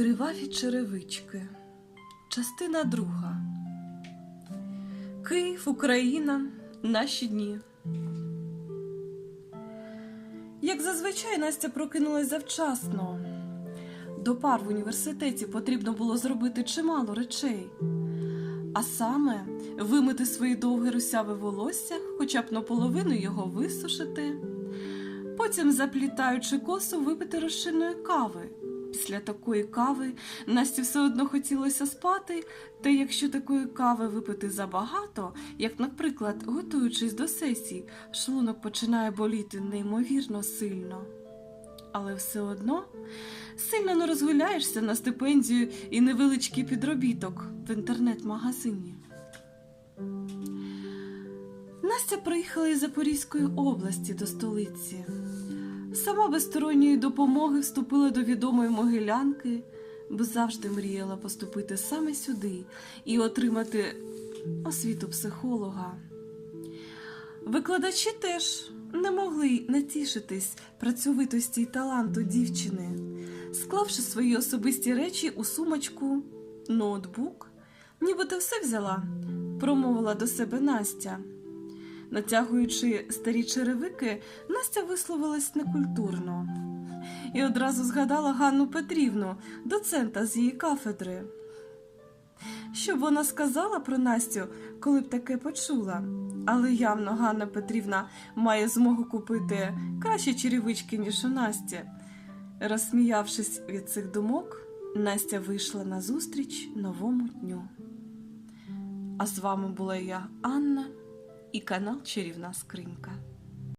Криваві черевички. Частина друга. Київ, Україна. Наші дні. Як зазвичай Настя прокинулась завчасно. До пар в університеті потрібно було зробити чимало речей. А саме вимити свої довге русяве волосся, хоча б наполовину його висушити. Потім, заплітаючи косу, випити розчинної кави. Після такої кави Насті все одно хотілося спати, та якщо такої кави випити забагато, як, наприклад, готуючись до сесії, шлунок починає боліти неймовірно сильно. Але все одно сильно не розгуляєшся на стипендію і невеличкий підробіток в інтернет-магазині. Настя приїхала із Запорізької області до столиці. Сама без сторонньої допомоги вступила до відомої могилянки, бо завжди мріяла поступити саме сюди і отримати освіту психолога. Викладачі теж не могли натішитись працьовитості й таланту дівчини, склавши свої особисті речі у сумочку, ноутбук, нібито все взяла, промовила до себе Настя. Натягуючи старі черевики, Настя висловилась некультурно і одразу згадала Ганну Петрівну, доцента з її кафедри. Що б вона сказала про Настю, коли б таке почула? Але явно Ганна Петрівна має змогу купити кращі черевички, ніж у Насті. Розсміявшись від цих думок, Настя вийшла на зустріч новому дню. А з вами була я, Анна, і канал Чарівна Скринька.